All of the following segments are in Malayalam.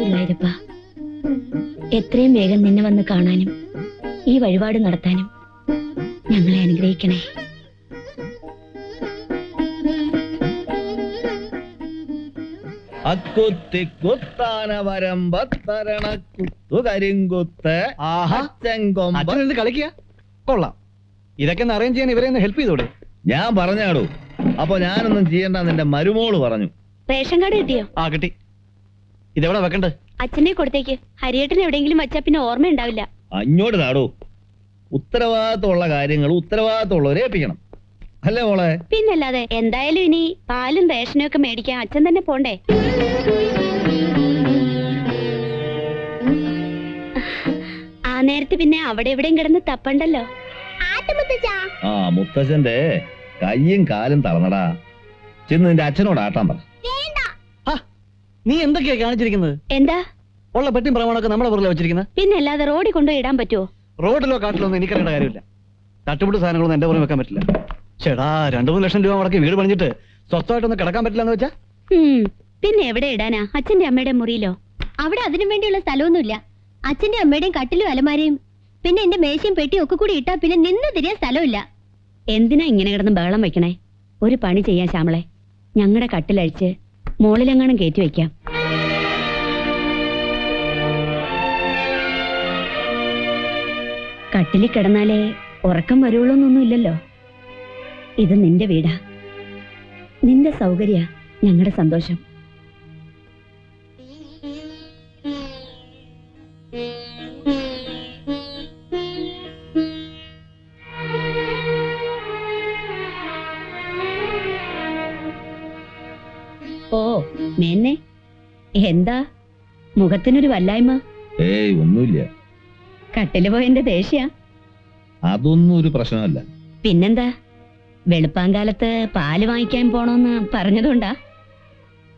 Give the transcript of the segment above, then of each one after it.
ഗുരുവായൂരപ്പ എത്രയും വേഗം നിന്നെ വന്ന് കാണാനും ഈ വഴിപാട് നടത്താനും ഞങ്ങളെ അനുഗ്രഹിക്കണേ. അക്കുത്തി കുത്താന വരമ്പത്തരണ കുത്തു കരിങ്കുത്ത് ആഹാ. അച്ചൻകൊമ്പ അച്ഛൻ കളിക്കുക? കൊള്ളാം. ഇതൊക്കെ ഒന്ന് അറേഞ്ച് ചെയ്യാൻ ഇവരെ ഒന്ന് ഹെൽപ്പ് ചെയ്തോടെ? ഞാൻ പറഞ്ഞാടൂ. അപ്പൊ ഞാനൊന്നും ചെയ്യണ്ട നിന്റെ മരുമോൾ പറഞ്ഞു. റേഷൻ കാർഡ് കിട്ടിയോ? ആ കിട്ടി. ഇതെവിടെ വെക്കണ്ടേ? അച്ഛനെ കൊടുത്തേക്ക്. ഹരിയേട്ടൻ എവിടെയെങ്കിലും വച്ചാ പിന്നെ ഓർമ്മ ഉണ്ടാവില്ല അങ്ങോട്ട് നാടോ ഉത്തരവാദിത്തമുള്ള കാര്യങ്ങൾ ഉത്തരവാദിത്തമുള്ളവരെ ഏൽപ്പിക്കണം. അല്ലേ മോളെ? പിന്നല്ലാതെ എന്തായാലും ഇനി പാലും റേഷനും ഒക്കെ മേടിക്കാൻ അച്ഛൻ തന്നെ പോണ്ടേ? ആ നേരത്തെ പിന്നെ അവിടെ എവിടെയും കിടന്ന് തപ്പണ്ടല്ലോ. ആ മുത്തച്ഛന്റെ കയ്യും കാലും തളർന്നടാ. ചെന്ന് നിന്റെ അച്ഛനോട് ആട്ടാൻ പറ. നീ എന്തൊക്കെയാ കാണിച്ചിരിക്കുന്നത്? എന്താ? ഉള്ള പെട്ടി പ്രമാണമൊക്കെ നമ്മുടെ പുറകിൽ വെച്ചിരിക്കുന്നത് പിന്നെ അല്ലാതെ റോഡിൽ കൊണ്ടുപോയി ഇടാൻ പറ്റുമോ റോഡിലോ കാട്ടിലോ ഒന്നും എനിക്കറിയേണ്ട കാര്യമില്ല. തട്ടുപിട്ട് സാധനങ്ങളൊന്നും എന്റെ പുറകെ വെക്കാൻ പറ്റില്ല. ചേടാ രണ്ടു മൂന്ന് ലക്ഷം രൂപ മുടക്കി വീട് പണിഞ്ഞിട്ട് സ്വസ്ഥമായിട്ടൊന്നും കിടക്കാൻ പറ്റില്ല എന്ന് വെച്ചാ പിന്നെ എവിടെ ഇടാനാ? അച്ഛന്റെ അമ്മയുടെ മുറിയിലോ? അവിടെ അതിനു വേണ്ടിയുള്ള സ്ഥലമൊന്നുമില്ല. അച്ഛന്റെ അമ്മയുടെയും കട്ടിലും അലമാരയും പിന്നെ എന്റെ മേശയും പെട്ടിയും ഒക്കെ കൂടി ഇട്ടാ പിന്നെ നിന്ന് തിരിയാൻ സ്ഥലമില്ല. എന്തിനാ ഇങ്ങനെ കിടന്ന് ബഹളം വെക്കണേ? ഒരു പണി ചെയ്യാൻ ശ്യാമളെ. ഞങ്ങളുടെ കട്ടിലഴിച്ച് മോളിലെങ്ങാനും കയറ്റി വെക്കാം കട്ടിലി കിടന്നാലേ ഉറക്കം വരുള്ളൂന്നൊന്നുമില്ലല്ലോ. ഇത് നിന്റെ വീടാ. നിന്റെ സൗകര്യ ഞങ്ങളുടെ സന്തോഷം. ഓ മേന്നെ. എന്താ? മുഖത്തിനൊരു വല്ലായ്മ. ഏയ് ഒന്നുമില്ല. കട്ടിൽ പോയന്റെ ദേഷ്യ. അതൊന്നും ഒരു പ്രശ്നമല്ല. പിന്നെന്താ? വെളുപ്പാങ്കാലത്ത് പാൽ വാങ്ങിക്കാൻ പോണോന്ന് പറഞ്ഞതുകൊണ്ടാ.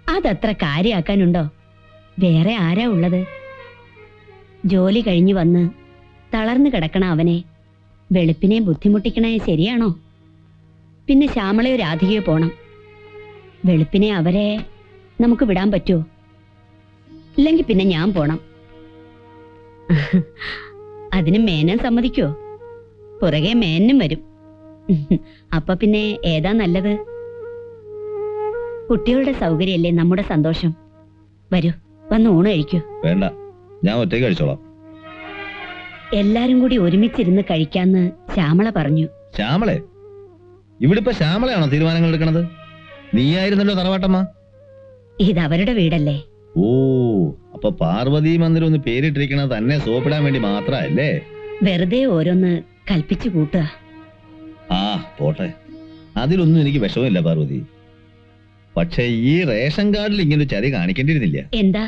അതത്ര കാര്യാക്കാനുണ്ടോ? വേറെ ആരാ ഉള്ളത്? ജോലി കഴിഞ്ഞു വന്ന് തളർന്നു കിടക്കണ അവനെ വെളുപ്പിനെ ബുദ്ധിമുട്ടിക്കണേ ശരിയാണോ? പിന്നെ ശ്യാമളയോ രാധികയോ പോണം. വെളുപ്പിനെ അവരെ നമുക്ക് വിടാൻ പറ്റുമോ ഇല്ലെങ്കിൽ പിന്നെ ഞാൻ പോണം. അതിന് മേനൻ സമ്മതിക്കോ? പുറകെ മേനും വരും. അപ്പൊ പിന്നെ ഏതാ നല്ലത്? കുട്ടികളുടെ സൗകര്യമല്ലേ നമ്മുടെ സന്തോഷം? വരൂ വന്ന് ഊണ് കഴിക്കൂ. വേണ്ട ഞാൻ ഒറ്റയ്ക്ക് കഴിച്ചോളാം. എല്ലാരും കൂടി ഒരുമിച്ചിരുന്ന് കഴിക്കാന്ന് ശ്യാമള പറഞ്ഞു. ശ്യാമളെ? ഇവിടിപ്പോ ശ്യാമളയാണോ തീരുമാനങ്ങൾ എടുക്കണത്? നീയായിരുന്നല്ലോ തറവാട്ടമ്മ? ഇത് അവരുടെ വീടല്ലേ? ഓ അപ്പൊ പാർവതി മന്ദിരം ഒന്ന് പേരിട്ടിരിക്കണത് തന്നെ സോപ്പിടാൻ വേണ്ടി മാത്രല്ലേ വെറുതെ ഓരോന്ന് കൽപ്പിച്ചു കൂട്ടുക. ആ പോട്ടെ. അതിലൊന്നും എനിക്ക് വിഷമമില്ല പാർവതി. പക്ഷെ ഈ റേഷൻ കാർഡിൽ ഇങ്ങനെ ചതി കാണിക്കേണ്ടിയിരുന്നില്ല. എന്താ?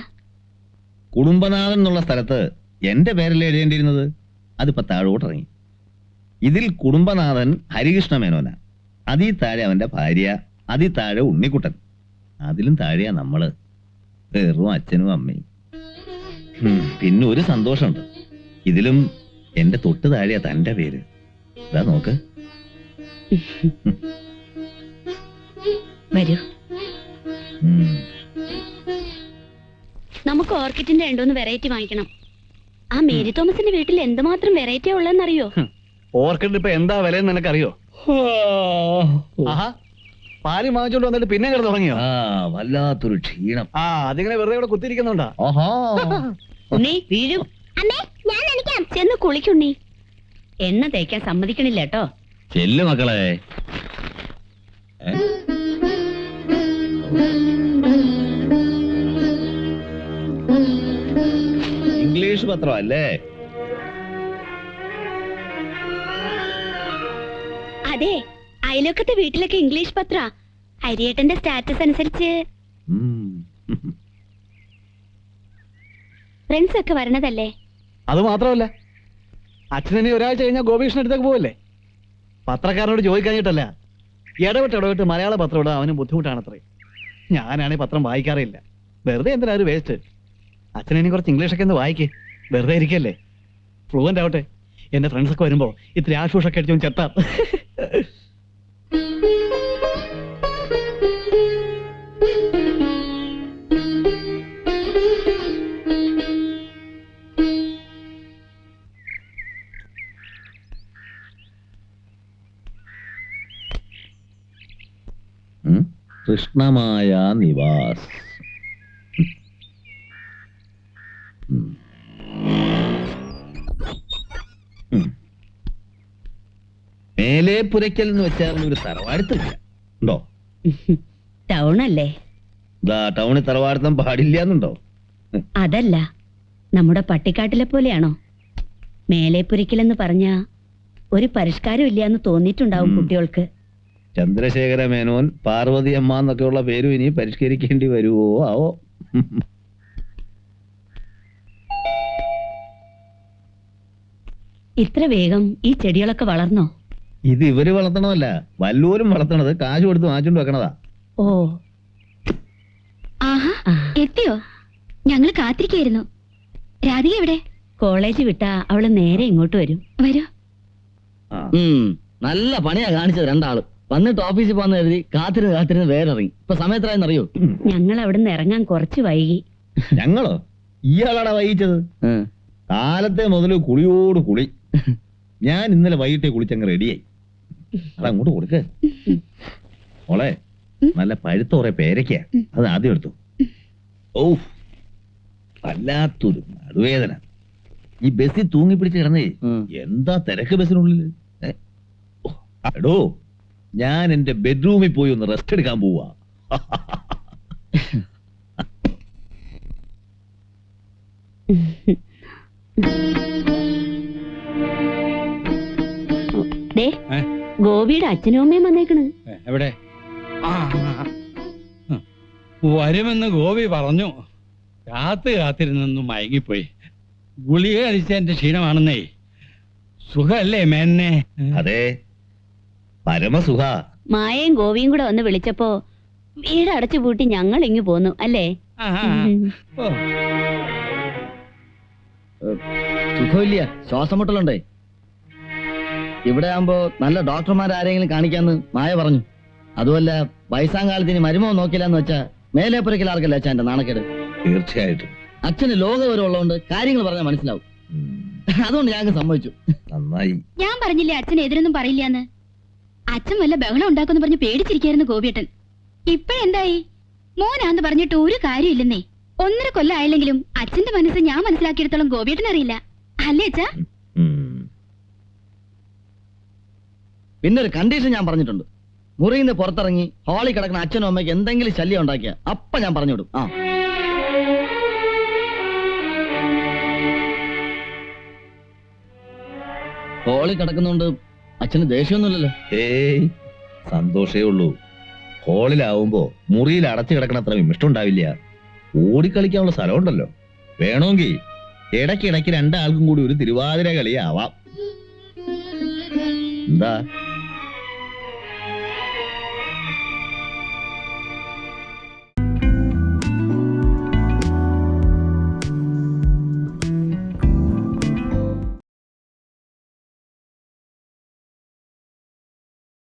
കുടുംബനാഥൻ എന്നുള്ള സ്ഥലത്ത് എന്റെ പേരല്ലേ എഴുതേണ്ടിയിരുന്നത്? അതിപ്പോ താഴോട്ടിറങ്ങി. ഇതിൽ കുടുംബനാഥൻ ഹരികൃഷ്ണ മേനോന. അതീ താഴെ അവന്റെ ഭാര്യ അതീ താഴെ ഉണ്ണിക്കുട്ടൻ. അതിലും താഴെയാ നമ്മൾ. വെറും അച്ഛനും അമ്മയും. പിന്നെ ഒരു സന്തോഷമുണ്ട്. ഇതിലും എന്റെ തൊട്ട് താഴെയാ തന്റെ പേര്. ഇതാ നോക്ക്. വരൂ. നമുക്ക് ഓർക്കിഡിന്റെ രണ്ടോന്ന് വെറൈറ്റി വാങ്ങിക്കണം. ആ മേരി തോമസിന്റെ വീട്ടിൽ എന്തുമാത്രം വെറൈറ്റിയാ ഉള്ളതെന്നറിയോ? ഓർക്കിഡ് ഇപ്പൊ എന്താ വിലയെന്ന് നിനക്കറിയോ? ആഹാ. പാൽ വാങ്ങിച്ചോണ്ട് വന്നിട്ട് പിന്നെ കിടന്ന് തുടങ്ങിയോ ആ വല്ലാത്തൊരു ക്ഷീണം. ആ അതിങ്ങനെ വെറുതെ ഇവിടെ കുത്തിരിക്കുന്നുണ്ടാ ഓഹോ ഉണ്ണി വീഴും. അമ്മേ ഞാൻ നനയ്ക്കാം. ചെന്ന് കുളിക്കുണ്ണി എണ്ണ തേക്കാൻ സമ്മതിക്കണില്ല കേട്ടോ. ചെല്ലു മക്കളെ. ഏ? ഇംഗ്ലീഷ് പത്രമല്ലേ? അതെ അയലൊക്കത്തെ വീട്ടിലൊക്കെ ഇംഗ്ലീഷ് പത്ര. ഹരിയേട്ടന്റെ സ്റ്റാറ്റസ് അനുസരിച്ച്. ഫ്രണ്ട്സ് ഒക്കെ വരണതല്ലേ? അത് മാത്രമല്ല. അച്ഛനെ ഒരാഴ്ച കഴിഞ്ഞാൽ ഗോപീഷ്ണ അടുത്തേക്ക് പോവല്ലേ? പത്രക്കാരനോട് ചോദിക്കാഞ്ഞിട്ടല്ല. ഇടവിട്ട് ഇടവിട്ട് മലയാള പത്രം ഇടാൻ അവന് ബുദ്ധിമുട്ടാണത്രേ. ഞാനാണെങ്കിൽ പത്രം വായിക്കാറില്ല വെറുതെ എന്തിനാ ഒരു വേസ്റ്റ് അച്ഛനെ കുറച്ച് ഇംഗ്ലീഷൊക്കെ ഒന്ന് വായിക്കേ. വെറുതെ ഇരിക്കല്ലേ? ഫ്ലുവന്റ് ആവട്ടെ. എന്റെ ഫ്രണ്ട്സ് ഒക്കെ വരുമ്പോ ഇത്തിരി ആശൂഷൊക്കെ അടിച്ചു ചെത്താം. കൃഷ്ണമായ നിവാസ്. മേലെ പുരയ്ക്കൽ എന്ന് വെച്ചാൽ ഒരു തറവാടുത്തില്ല ഉണ്ടോ? ടൗൺ അല്ലേ ടൗണിൽ തറവാടുത്തം പാടില്ല എന്നുണ്ടോ അതല്ല നമ്മുടെ പട്ടിക്കാട്ടിലെ പോലെയാണോ? മേലെ പുരയ്ക്കൽ എന്ന് പറഞ്ഞ ഒരു പരിഷ്കാരം ഇല്ല എന്ന് തോന്നിയിട്ടുണ്ടാവും. കുട്ടികൾക്ക്. ചന്ദ്രശേഖര മേനോൻ പാർവതി അമ്മ എന്നൊക്കെയുള്ള പേരും ഇനി പരിഷ്കരിക്കേണ്ടി വരുമോ ആവോ. ഇത്ര വേഗം ഈ ചെടികളൊക്കെ വളർന്നോ? ഇത് ഇവർ വളർത്തണമല്ല. വല്ലൂരും വളർത്തണത്. കാശ് കൊടുത്ത് വാങ്ങിച്ചോണ്ട് വെക്കണതാ. ഓ. ആഹാ എത്തിയോ? ഞങ്ങൾ കാത്തിരിക്കായിരുന്നു. രാധിക എവിടെ? കോളേജ് വിട്ടാ അവൾ നേരെ ഇങ്ങോട്ട് വരും. വരൂ. നല്ല പണിയാ കാണിച്ചത് രണ്ടാൾ. വന്നിട്ട് ഓഫീസിൽ പോകാന്ന് കരുതി കാത്തിരുന്ന് കാത്തിരുന്ന് വേറെ ഇറങ്ങി ഇപ്പൊ സമയത്രായെന്ന് അറിയോ. ഞങ്ങൾ അവിടുന്ന് ഇറങ്ങാൻ കുറച്ച് വൈകി. ഞങ്ങളോ? ഇയാളാണ് വൈകിച്ചത്? കാലത്തെ മുതൽ കുളിയോട് കുളി. ഞാൻ ഇന്നലെ വൈകിട്ടേ കുളിച്ചങ്ങ് റെഡിയായി. അതങ്ങോട്ട് കൊടുക്ക. മോളെ നല്ല പഴുത്ത കുറെ പേരയ്ക്ക അത് ആദ്യം എടുത്തു. ഓ വല്ലാത്തൊരു നടുവേദന. ഈ ബസ്സിൽ തൂങ്ങി പിടിച്ച് കിടന്നേ എന്താ തിരക്ക് ബസ്സിനുള്ളിൽ എടോ. ഞാൻ എന്റെ ബെഡ്റൂമിൽ പോയി ഒന്ന് റെസ്റ്റ് എടുക്കാൻ പോവാ. ദേ ഏ? ഗോപിയുടെ അച്ഛനും അമ്മയും വന്നേക്കണ്. എവിടെ? ആ, ആ, ആ. ഉം. വരുമെന്ന് ഗോപി പറഞ്ഞു. കാത്ത് കാത്തിരുന്നു മയങ്ങിപ്പോയി. ഗുളിക കഴിച്ചതിന്റെ ക്ഷീണമാണെന്നേ. സുഖല്ലേ മേന്നെ? അതെ. പരമസുഖ മായയും ഗോവിയും കൂടെ വന്ന് വിളിച്ചപ്പോ വീട് അടച്ചു പൂട്ടി ഞങ്ങൾ ഇങ്ങു പോന്നു അല്ലേ? സുഖമില്ല. ശ്വാസം മുട്ടലുണ്ടേ ഇവിടെ ആകുമ്പോ നല്ല ഡോക്ടർമാർ ആരെങ്കിലും കാണിക്കാന്ന് മായ പറഞ്ഞു. അതുമല്ല വയസ്സാങ്കാലത്ത് ഇനി മരുമോ നോക്കില്ലെന്ന് വെച്ചാ മേലെ പുരക്കൽ ആർക്കല്ല അച്ഛൻ എന്റെ നാണക്കേട്? തീർച്ചയായിട്ടും. അച്ഛന് ലോകവരം ഉള്ളതുകൊണ്ട് കാര്യങ്ങൾ പറഞ്ഞാൽ മനസ്സിലാവും. അതുകൊണ്ട് ഞങ്ങൾക്ക് സമ്മതിച്ചു. നന്നായി. ഞാൻ പറഞ്ഞില്ലേ അച്ഛൻ എതിരൊന്നും പറയില്ലാന്ന്? അച്ഛൻ വല്ല ബഹളം ഉണ്ടാക്കുന്നു പറഞ്ഞ് പേടിച്ചിരിക്കായിരുന്നു ഗോപിയേട്ടൻ. ഇപ്പോഴെന്തായി? മോനാന്ന് പറഞ്ഞിട്ട് ഒരു കാര്യമില്ലെന്നേ. ഒന്നര കൊല്ലം ആയില്ലെങ്കിലും അച്ഛന്റെ മനസ്സ് ഞാൻ മനസ്സിലാക്കിയെടുത്തോളം ഗോപിയേട്ടൻ അറിയില്ല. അല്ലേ അച്ഛാ. പിന്നെ ഒരു കണ്ടീഷൻ ഞാൻ പറഞ്ഞിട്ടുണ്ട്. മുറിയിൽ നിന്ന് പുറത്തിറങ്ങി ഹാളിൽ കിടക്കുന്ന അച്ഛനും അമ്മയ്ക്ക് എന്തെങ്കിലും ശല്യം ഉണ്ടാക്കിയ അപ്പ ഞാൻ പറഞ്ഞു വിടും ആ ഹാളിൽ കിടക്കുന്നോണ്ട് അച്ഛന് ദേഷ്യമൊന്നുമില്ലല്ലോ ഏയ് സന്തോഷേ ഉള്ളൂ. ഹോളിലാവുമ്പോ മുറിയിൽ അടച്ചു കിടക്കണ അത്ര വിമിഷ്ടം ഓടിക്കളിക്കാനുള്ള സ്ഥലമുണ്ടല്ലോ. വേണമെങ്കിൽ ഇടയ്ക്കിടയ്ക്ക് രണ്ടാൾക്കും കൂടി ഒരു തിരുവാതിര കളിയാവാം. എന്താ?